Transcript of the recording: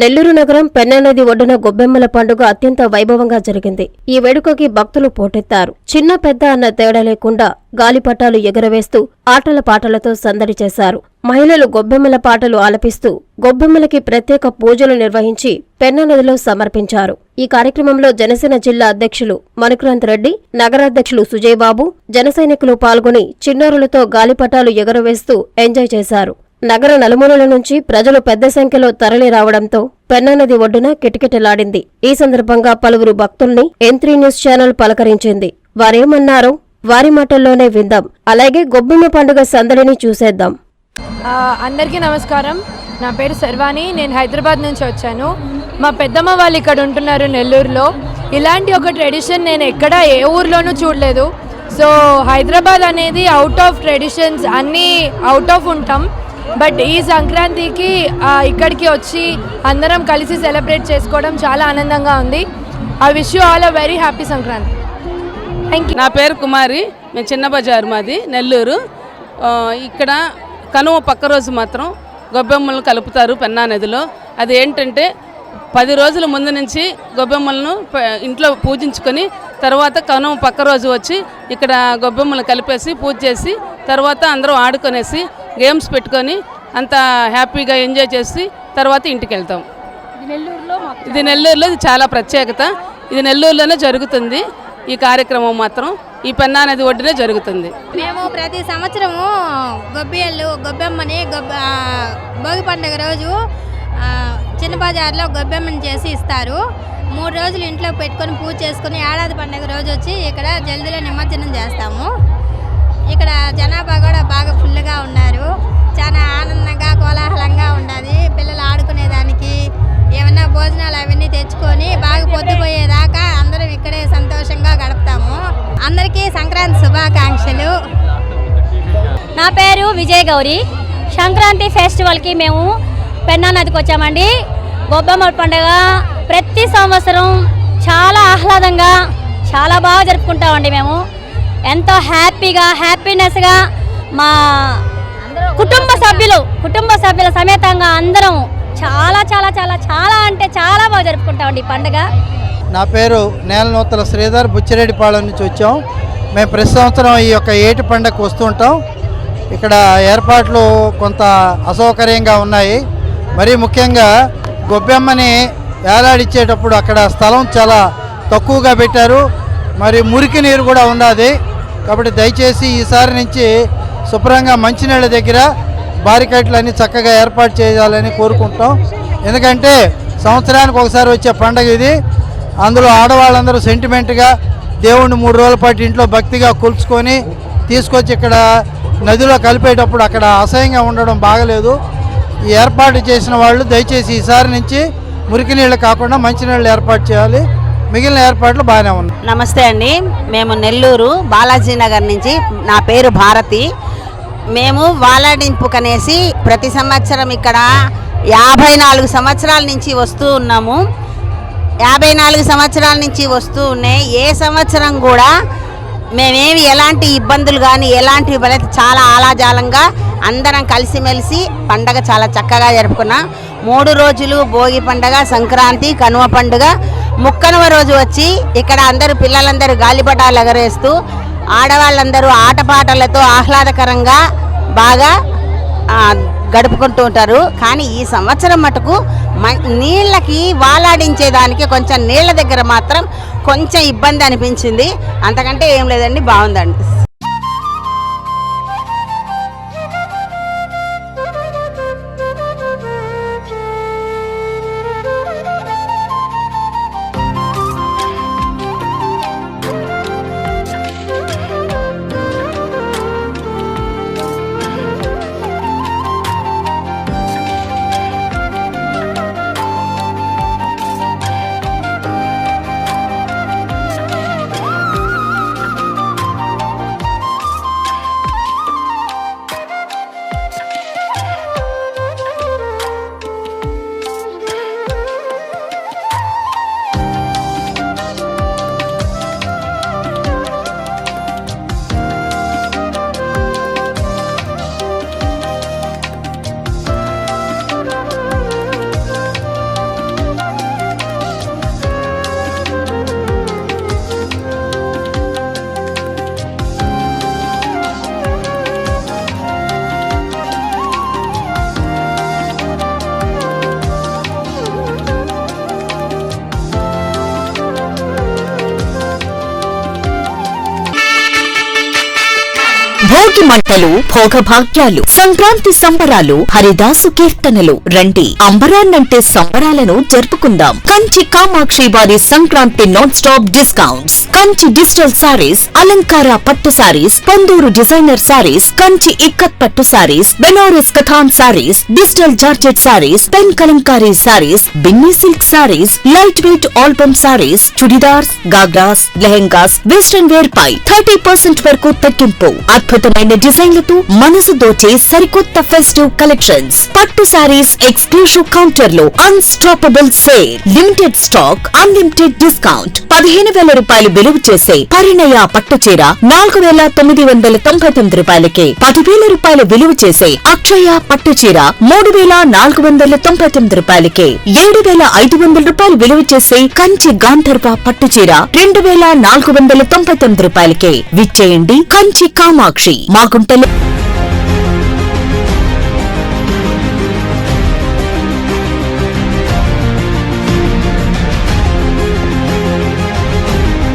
నెల్లూరు నగరం పెన్నా నది ఒడ్డున గొబ్బెమ్మల పండుగ అత్యంత వైభవంగా జరిగింది. ఈ వేడుకకి భక్తులు పోటెత్తారు. చిన్న పెద్ద అన్న తేడా లేకుండా గాలిపటాలు ఎగరవేస్తూ ఆటల పాటలతో సందడి చేశారు. మహిళలు గొబ్బెమ్మల పాటలు ఆలపిస్తూ గొబ్బెమ్మలకి ప్రత్యేక పూజలు నిర్వహించి పెన్నా నదిలో సమర్పించారు. ఈ కార్యక్రమంలో జనసేన జిల్లా అధ్యక్షులు మనుక్రాంత్ రెడ్డి నగరాధ్యక్షులు సుజయ్బాబు బాబు పాల్గొని చిన్నారులతో గాలిపటాలు ఎగరవేస్తూ ఎంజాయ్ చేశారు. నగర నలుమూలల నుంచి ప్రజలు పెద్ద సంఖ్యలో తరలి పెన్నానది నది ఒడ్డున కిటకిటలాడింది. ఈ సందర్భంగా పలువురు భక్తుల్ని ఎంత్రీ న్యూస్ ఛానల్ పలకరించింది. వారేమన్నారో వారి మాటల్లోనే విందాం. అలాగే గొబ్బిమ్మ పండుగ సందడిని చూసేద్దాం. అందరికీ నమస్కారం. నా పేరు శర్వాణి. నేను హైదరాబాద్ నుంచి వచ్చాను. మా పెద్దమ్మ వాళ్ళు ఇక్కడ ఉంటున్నారు నెల్లూరులో. ఇలాంటి ఒక ట్రెడిషన్ నేను ఎక్కడ ఏ ఊర్లోనూ చూడలేదు. సో హైదరాబాద్ అనేది అవుట్ ఆఫ్ ట్రెడిషన్స్ అన్నీ అవుట్ ఆఫ్ ఉంటాం. బట్ ఈ సంక్రాంతికి ఇక్కడికి వచ్చి అందరం కలిసి సెలబ్రేట్ చేసుకోవడం చాలా ఆనందంగా ఉంది. I wish you all a very happy Sankranti. Thank you నా పేరు కుమారి మేము చిన్న బజారు మాది నెల్లూరు. ఇక్కడ కనుమ పక్క రోజు మాత్రం గొబ్బెమ్మలు కలుపుతారు పెన్నా నదిలో. అది ఏంటంటే పది రోజుల ముందు నుంచి గొబ్బెమ్మలను ఇంట్లో పూజించుకొని తర్వాత కనుమ పక్క రోజు వచ్చి ఇక్కడ గొబ్బెమ్మలు కలిపేసి పూజ చేసి తర్వాత అందరం ఆడుకొనేసి గేమ్స్ పెట్టుకొని అంత హ్యాపీగా ఎంజాయ్ చేసి తర్వాత ఇంటికి వెళ్తాం ఇది నెల్లూరులో ఇది చాలా ప్రత్యేకత. ఇది నెల్లూరులోనే జరుగుతుంది. ఈ కార్యక్రమం మాత్రం ఈ పెన్నా నది ఒడ్డునే జరుగుతుంది. మేము ప్రతి సంవత్సరము గొబ్బియళ్ళు గొబ్బెమ్మని గొబ్బ భోగి పండుగ రోజు చిన్న బజార్లో గొబ్బెమ్మని చేసి ఇస్తారు. మూడు రోజులు ఇంట్లో పెట్టుకొని పూజ చేసుకుని ఏడాది పండుగ రోజు వచ్చి ఇక్కడ జల్దీలో నిమజ్జనం చేస్తాము. ఇక్కడ జనాభా కూడా బాగా ఫుల్గా ఉన్నారు. చాలా ఆనందంగా కోలాహలంగా ఉండాలి పిల్లలు ఆడుకునేదానికి ఏమన్నా భోజనాలు అవన్నీ తెచ్చుకొని బాగా పొద్దుపోయేదాకా అందరం ఇక్కడే సంతోషంగా గడుపుతాము. అందరికీ సంక్రాంతి శుభాకాంక్షలు. నా పేరు విజయ్ గౌరి సంక్రాంతి ఫెస్టివల్కి మేము పెన్నా నదికి వచ్చామండి. గొబ్బమ్మ పండుగ ప్రతి సంవత్సరం చాలా ఆహ్లాదంగా చాలా బాగా జరుపుకుంటామండి మేము. ఎంతో హ్యాపీగా హ్యాపీనెస్గా మా కుటుంబ సభ్యులు కుటుంబ సభ్యుల సమేతంగా అందరం చాలా చాలా చాలా చాలా అంటే చాలా బాగా జరుపుకుంటామండి ఈ పండుగ. నా పేరు నేల నూతల శ్రీధర్ బుచ్చిరెడ్డిపాళెం నుంచి వచ్చాం. మేము ప్రతి సంవత్సరం ఈ యొక్క ఏటి పండగకు వస్తుంటాం ఇక్కడ ఏర్పాట్లు కొంత అసౌకర్యంగా ఉన్నాయి. మరీ ముఖ్యంగా గొబ్బెమ్మని ఏలాడిచ్చేటప్పుడు అక్కడ స్థలం చాలా తక్కువగా పెట్టారు. మరి మురికి నీరు కూడా ఉన్నది కాబట్టి దయచేసి ఈసారి నుంచి శుభ్రంగా మంచినీళ్ళ దగ్గర బారికేట్లు చక్కగా ఏర్పాటు చేయాలని కోరుకుంటాం. ఎందుకంటే సంవత్సరానికి ఒకసారి వచ్చే పండగ ఇది. అందులో ఆడవాళ్ళందరూ సెంటిమెంట్గా దేవుణ్ణి మూడు రోజుల పాటు ఇంట్లో భక్తిగా కొలుచుకొని తీసుకొచ్చి ఇక్కడ నదిలో కలిపేటప్పుడు అక్కడ అసహ్యంగా ఉండడం బాగలేదు. ఏర్పాటు చేసిన వాళ్ళు దయచేసి ఈసారి నుంచి మురికి నీళ్ళు కాకుండా మంచినీళ్ళు ఏర్పాటు చేయాలి. మిగిలిన ఏర్పాట్లు బాగానే ఉన్నాయి. నమస్తే అండి. మేము నెల్లూరు బాలాజీ నగర్ నుంచి నా పేరు భారతి. మేము వాలాడింపు కనేసి ప్రతి సంవత్సరం ఇక్కడ యాభై నాలుగు సంవత్సరాల నుంచి వస్తూ ఉన్నాము. యాభై నాలుగు సంవత్సరాల నుంచి వస్తూ ఉన్నాయి. ఏ సంవత్సరం కూడా మేమేమి ఎలాంటి ఇబ్బందులు కానీ ఎలాంటి ఇవ్వలేదు చాలా ఆలాజాలంగా అందరం కలిసిమెలిసి పండగ చాలా చక్కగా జరుపుకున్నాం. మూడు రోజులు భోగి పండగ సంక్రాంతి కనుమ పండుగ. ముక్కనుమ రోజు వచ్చి ఇక్కడ అందరూ పిల్లలందరూ గాలిపటాలు ఎగరేస్తూ ఆడవాళ్ళందరూ ఆటపాటలతో ఆహ్లాదకరంగా బాగా గడుపుకుంటూ ఉంటారు. కానీ ఈ సంవత్సరం మటుకు నీళ్ళకి వాలాడించేదానికి కొంచెం నీళ్ళ దగ్గర మాత్రం కొంచెం ఇబ్బంది అనిపించింది. అంతకంటే ఏం లేదండి బాగుందండి. భోగి మంటలు భోగభాగ్యాలు సంక్రాంతి సంబరాలు హరిదాసు కీర్తనలు. రండి అంబరాన్నంటే సంబరాలను జరుపుకుందాం. కంచి కామాక్షి వారి Sankranti non stop discounts. Kanchi digital saris అలంకార పట్టు సారీస్ పొందూరు డిజైనర్ సారీస్ కంచి ఇక్కత్ పట్టు saris Banaras katan saris digital georgette saris pen Kalamkari saris Binny silk saris light weight album saris chudidars ghagras lehengas western wear పై థర్టీ పర్సెంట్ వరకు తగ్గింపు. అద్భుతమైన డిజైన్లతో మనసు దోచే సరికొత్త festive collections పట్టు saris exclusive కౌంటర్లో unstoppable sale limited stock unlimited discount పదిహేను వేల రూపాయలు విలువ చేసే పరిణయ పట్టుచీర నాలుగు వేల తొమ్మిది వందల తొంభై తొమ్మిది రూపాయలకే పదివేల రూపాయలు విలువ చేసే అక్షయ పట్టుచీర మూడు వేల నాలుగు వందల తొంభై తొమ్మిది రూపాయలకి ఏడు వేల ఐదు వందల రూపాయలు విలువ చేసే కంచి గాంధర్వ పట్టుచీర రెండు వేల నాలుగు వందల తొంభై తొమ్మిది రూపాయలకి. విచ్చేయండి కంచి కామాక్షి. మాగుంటలో